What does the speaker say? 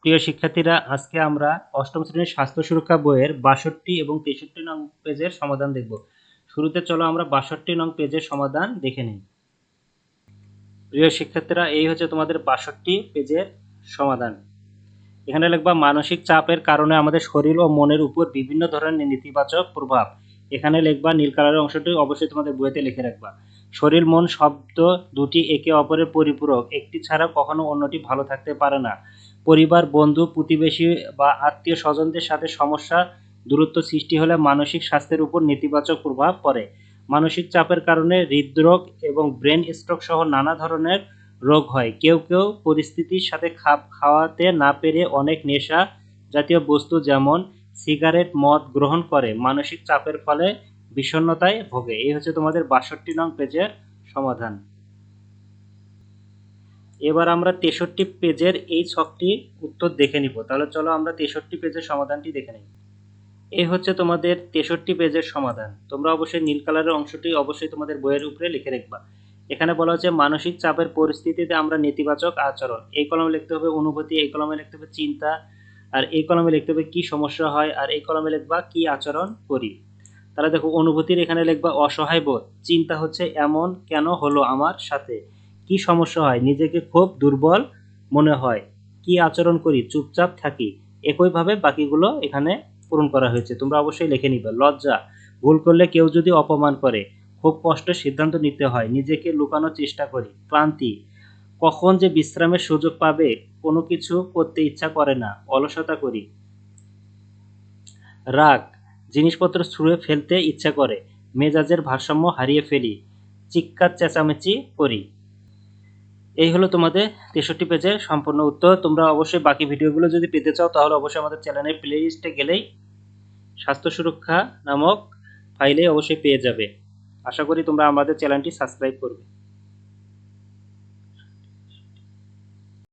প্রিয় শিক্ষার্থীরা, আজকে আমরা অষ্টম শ্রেণির স্বাস্থ্য সুরক্ষা বইয়ের বাষট্টি এবং তেষট্টি নং পেজের সমাধান দেখব। শুরুতে চলো আমরা বাষট্টি নং পেজের সমাধান দেখে নিই। প্রিয় শিক্ষার্থীরা, এই হচ্ছে তোমাদের বাষট্টি পেজের সমাধান। এখানে লিখবা, মানসিক চাপের কারণে আমাদের শরীর ও মনের উপর বিভিন্ন ধরনের নেতিবাচক প্রভাব। এখানে লিখবা, নীল কালারের অংশটি অবশ্যই তোমাদের বইতে লিখে রাখবা। শরীর, মন, শব্দ দুটি একে অপরের পরিপূরক। একটি ছাড়া কখনো অন্যটি ভালো থাকতে পারে না। পরিবার, বন্ধু, প্রতিবেশী বা আত্মীয় স্বজনদের সাথে সমস্যা, দূরত্ব সৃষ্টি হলে মানসিক স্বাস্থ্যের উপর নেতিবাচক প্রভাব পড়ে। মানসিক চাপের কারণে হৃদরোগ এবং ব্রেন স্ট্রোক সহ নানা ধরনের রোগ হয়। কেউ কেউ পরিস্থিতির সাথে খাপ খাওয়াতে না পেরে অনেক নেশা জাতীয় বস্তু যেমন সিগারেট, মদ গ্রহণ করে। মানসিক চাপের ফলে বিষণ্ণতায় ভোগে। এই হচ্ছে তোমাদের বাষট্টি নং পেজের সমাধান। এবার আমরা তেষট্টি পেজের এই ছকটি উত্তর দেখে নিব। তাহলে চলো আমরা তেষট্টি পেজের সমাধানটি দেখে নিই। এই হচ্ছে তোমাদের তেষট্টি পেজের সমাধান। তোমরা অবশ্যই নীল কালারের অংশটি অবশ্যই তোমাদের বইয়ের উপরে লিখে রাখবা। এখানে বলা হচ্ছে মানসিক চাপের পরিস্থিতিতে আমরা নেতিবাচক আচরণ। এই কলমে লিখতে হবে অনুভূতি, এই কলমে লিখতে হবে চিন্তা, আর এই কলমে লিখতে হবে কি সমস্যা হয়, আর এই কলমে লিখবা কি আচরণ করি। তাহলে দেখো অনুভূতির এখানে লিখবা অসহায় বোধ। চিন্তা হচ্ছে এমন কেন হলো আমার সাথে? কি সমস্যা হয়? নিজেকে খুব দুর্বল মনে হয়। কি আচরণ করি? চুপচাপ থাকি। একইভাবে বাকিগুলো এখানে পূরণ করা হয়েছে। তোমরা অবশ্যই লিখে নিবে। লজ্জা। ভুল করলে কেউ যদি অপমান করে, খুব কষ্ট সিদ্ধান্ত নিতে হয়। নিজেকে লুকানোর চেষ্টা করি। ক্লান্তি। কখন যে বিশ্রামের সুযোগ পাবে, কোনো কিছু করতে ইচ্ছা করে না। অলসতা করি। রাগ। জিনিসপত্র ছুঁড়ে ফেলতে ইচ্ছা করে, মেজাজের ভারসাম্য হারিয়ে ফেলি চিৎকার চেঁচামেচি করি। এই হলো তোমাদের তেষট্টি পেজের সম্পূর্ণ উত্তর। তোমরা অবশ্যই বাকি ভিডিওগুলো যদি পেতে চাও, তাহলে অবশ্যই আমাদের চ্যানেলের প্লে লিস্টে গেলেই স্বাস্থ্য সুরক্ষা নামক ফাইলে অবশ্যই পেয়ে যাবে। আশা করি তোমরা আমাদের চ্যানেলটি সাবস্ক্রাইব করবে।